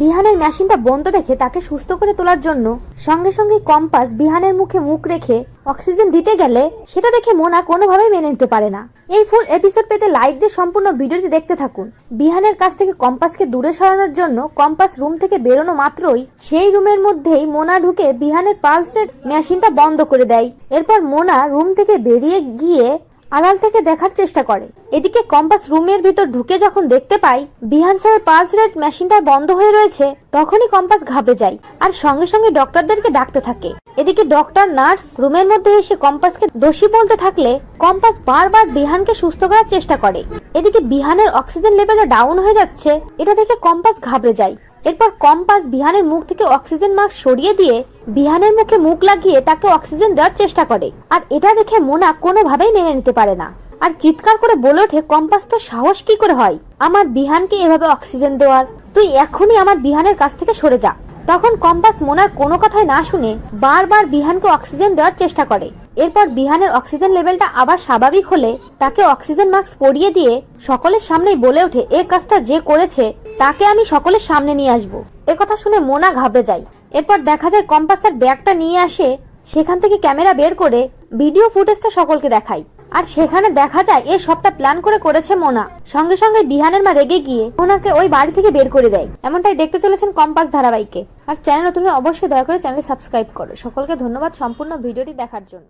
বিহানের মেশিনটা বন্ধ দেখে তাকে সুস্থ করে তোলার জন্য সঙ্গে সঙ্গে কম্পাস বিহানের মুখে মুখ রেখে অক্সিজেন দিতে গেলে সেটা দেখে মোনা কোনোভাবেই মেনে নিতে পারে না। এই ফুল এপিসোড পেতে লাইক দিয়ে সম্পূর্ণ ভিডিওটি দেখতে থাকুন। বিহানের কাছ থেকে কম্পাসকে দূরে সরানোর জন্য কম্পাস রুম থেকে বেরোনো মাত্রই সেই রুমের মধ্যেই মোনা ঢুকে বিহানের পালস রেট মেশিনটা বন্ধ করে দেয়। এরপর মোনা রুম থেকে বেরিয়ে গিয়ে আড়াল থেকে দেখার চেষ্টা করে। এদিকে কম্পাস রুমের ভিতর ঢুকে যখন দেখতে পাই, বিহান স্যারের পালস রেট মেশিনটা বন্ধ হয়ে রয়েছে, তখনই কম্পাস ঘাবড়ে যায় আর সঙ্গে সঙ্গে ডক্টরদেরকে ডাকতে থাকে। এদিকে ডক্টর, নার্স রুমের মধ্যে এসে কম্পাসকে দোষী বলতে থাকলে কম্পাস বারবার বিহানকে সুস্থ করার চেষ্টা করে। এদিকে বিহানের অক্সিজেন লেভেলটা ডাউন হয়ে যাচ্ছে, এটা দেখে কম্পাস ঘাবড়ে যায়। এরপর কম্পাস বিহানের মুখ থেকে অক্সিজেন মাস্ক সরিয়ে দিয়ে বিহানের মুখে মুখ লাগিয়ে তাকে অক্সিজেন দেওয়ার চেষ্টা করে। আর এটা দেখে মোনা কোনোভাবেই মেনে নিতে পারে না। আর চিৎকার করে বলে ওঠে, কম্পাস তো সাহস কি করে হয়? আমার বিহানকে এভাবে অক্সিজেন দেওয়ার। তুই এখনই আমার বিহানের কাছ থেকে সরে যা। তখন কম্পাস মোনার কোনো কথাই না শুনে বারবার বিহানকে অক্সিজেন দেওয়ার চেষ্টা করে। এরপর বিহানের অক্সিজেন লেভেলটা আবার স্বাভাবিক হলে তাকে অক্সিজেন মাস্ক পরিয়ে দিয়ে সকলের সামনেই বলে ওঠে, এ কাজটা যে করেছে, তাকে আমি সকলের সামনে নিয়ে আসব। এ কথা শুনে মোনা ঘাবড়ে যায়। এরপর দেখা যায় কম্পাস তার ব্যাগটা নিয়ে আসে, সেখান থেকে ক্যামেরা বের করে ভিডিও ফুটেজটা সকলকে দেখায়। আর সেখানে দেখা যায় এই সবটা প্ল্যান করে করেছে মোনা। সঙ্গে সঙ্গে বিহানের মা রেগে গিয়ে মোনাকে ওই বাড়ি থেকে বের করে দেয়। এমনটাই দেখতে চলেছেন কম্পাস ধারাবাহিকে। আর চ্যানেল নতুন অবশ্যই দয়া করে চ্যানেল সাবস্ক্রাইব করো। সকলকে ধন্যবাদ সম্পূর্ণ ভিডিওটি দেখার জন্য।